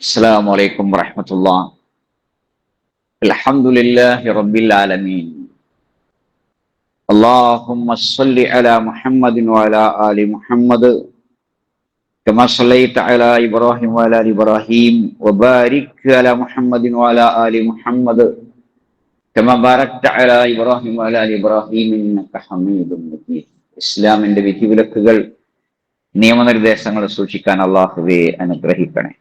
السلام عليكم ورحمة الله الحمد لله رب العالمين اللهم صل على محمد وعلى آل محمد كما صليت على إبراهيم وعلى آل إبراهيم وبارك على محمد وعلى آل محمد كما باركت على إبراهيم وعلى آل إبراهيم إنك حميد مجيد ഇസ്ലാമിന്റെ വിധിവിലക്കുകൾ നിയമനിർദ്ദേശങ്ങൾ സൂക്ഷിക്കാൻ അള്ളാഹുവെ അനുഗ്രഹിക്കണേ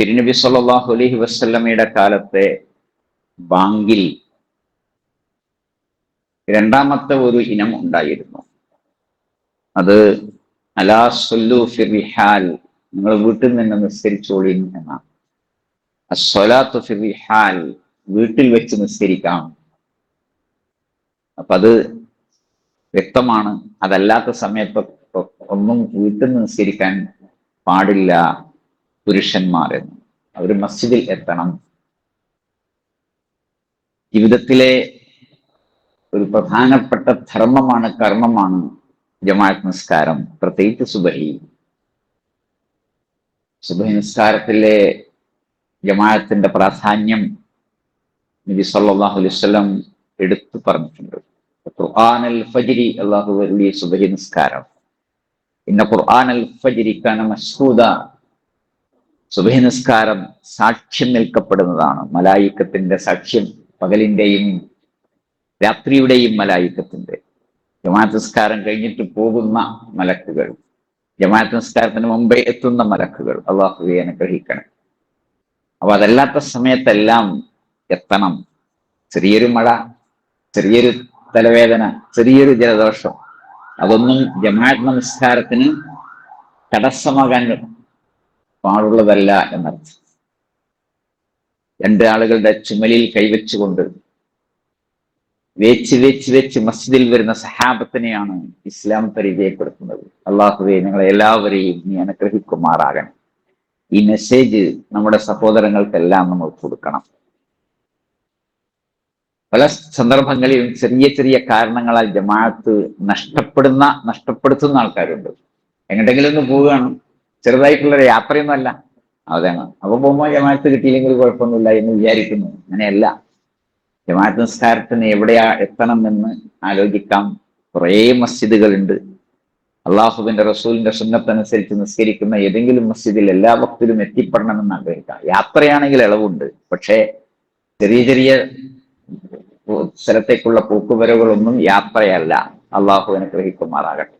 തിരുനബി സല്ലാഹു അലഹി വസല്ലമയുടെ കാലത്തെ ബാങ്കിൽ രണ്ടാമത്തെ ഒരു ഇനം ഉണ്ടായിരുന്നു. അത് അലാ സൊല്ലു ഫിറിഹാൽ നിങ്ങൾ വീട്ടിൽ നിന്ന് നിസ്കരിച്ചോളി എന്നാണ്. ഫിറിഹാൽ വീട്ടിൽ വെച്ച് നിസ്കരിക്കാം. അപ്പൊ അത് വ്യക്തമാണ്. അതല്ലാത്ത സമയത്ത് ഒന്നും വീട്ടിൽ നിന്ന് നിസ്കരിക്കാൻ പാടില്ല. പുരുഷന്മാരെന്ന്. അവർ മസ്ജിദിൽ എത്തണം. ജീവിതത്തിലെ ഒരു പ്രധാനപ്പെട്ട ധർമ്മമാണ് കർമ്മമാണ് ജമാഅത്ത് നിസ്കാരം. പ്രത്യേകിച്ച് സുബഹി. സുബഹി നിസ്കാരത്തിലെ ജമാഅത്തിന്റെ പ്രാധാന്യം നബി വസല്ലം എടുത്തു പറഞ്ഞിട്ടുണ്ട്. ഖുർആൻ അൽ ഫജിരി അള്ളാഹു സുബഹി നിസ്കാരം. ഇന്ന ഖുർആൻ അൽ ഫജ്രി കാന മസ്ഹൂദ സുബഹി നിസ്കാരം സാക്ഷ്യം നിൽക്കപ്പെടുന്നതാണ്. മലായിക്കത്തിന്റെ സാക്ഷ്യം പകലിന്റെയും രാത്രിയുടെയും മലായിക്കത്തിന്റെ ജമാഅത്ത് നിസ്കാരം കഴിഞ്ഞിട്ട് പോകുന്ന മലക്കുകൾ ജമാഅത്ത് നിസ്കാരത്തിന് മുമ്പേ എത്തുന്ന മലക്കുകൾ അള്ളാഹുവെ അനുഗ്രഹിക്കണം. അപ്പൊ അതല്ലാത്ത സമയത്തെല്ലാം എത്തണം. ചെറിയൊരു മഴ ചെറിയൊരു തലവേദന ചെറിയൊരു ജലദോഷം അതൊന്നും ജമാഅത്ത് നമസ്കാരത്തിന് തടസ്സമാകാൻ പാടുള്ളതല്ല എന്നർത്ഥം. രണ്ട് ആളുകളുടെ ചുമലിൽ കൈവച്ചുകൊണ്ട് വേച്ച് വെച്ച് വെച്ച് മസ്ജിദിൽ വരുന്ന സഹാബത്തിനെയാണ് ഇസ്ലാം പരിചയപ്പെടുത്തുന്നത്. അള്ളാഹുവെ നിങ്ങളെ എല്ലാവരെയും നീ അനുഗ്രഹിക്കുമാറാകണം. ഈ മെസ്സേജ് നമ്മുടെ സഹോദരങ്ങൾക്കെല്ലാം നമ്മൾ കൊടുക്കണം. പല സന്ദർഭങ്ങളിലും ചെറിയ ചെറിയ കാരണങ്ങളാൽ ജമാഅത്ത് നഷ്ടപ്പെടുന്ന നഷ്ടപ്പെടുത്തുന്ന ആൾക്കാരുണ്ട്. എങ്ങോട്ടെങ്കിലും ഒന്ന് പോവുകയാണ്. ചെറുതായിട്ടുള്ള ഒരു യാത്രയൊന്നും അല്ല അതാണ്. അപ്പൊ പോകുമ്പോൾ ജമാഅത്ത് കിട്ടിയില്ലെങ്കിൽ കുഴപ്പമൊന്നുമില്ല എന്ന് വിചാരിക്കുന്നു. അങ്ങനെയല്ല. ജമാഅത്ത് നിസ്കാരത്തിന് എവിടെയാ എത്തണം എന്ന് ആലോചിക്കാം. കുറേ മസ്ജിദുകളുണ്ട്. അള്ളാഹുബിന്റെ റസൂലിന്റെ സുന്നത്തനുസരിച്ച് നിസ്കരിക്കുന്ന ഏതെങ്കിലും മസ്ജിദിൽ എല്ലാ ഭക്തരും എത്തിപ്പെടണമെന്ന് ആഗ്രഹിക്കാം. യാത്രയാണെങ്കിൽ ഇളവുണ്ട് പക്ഷേ ചെറിയ ചെറിയ സ്ഥലത്തേക്കുള്ള പോക്കുവരവുകളൊന്നും യാത്രയല്ല. അള്ളാഹു അനുഗ്രഹിക്കുമാറാകട്ടെ.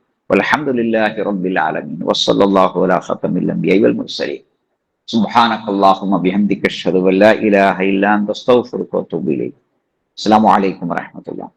والحمد لله رب العالمين وصلى الله على خاتم الأنبياء والمرسلين. سبحانك اللهم بحمدك أشهد أن لا إله إلا أنت أستغفرك وأتوب إليك. السلام عليكم ورحمة الله.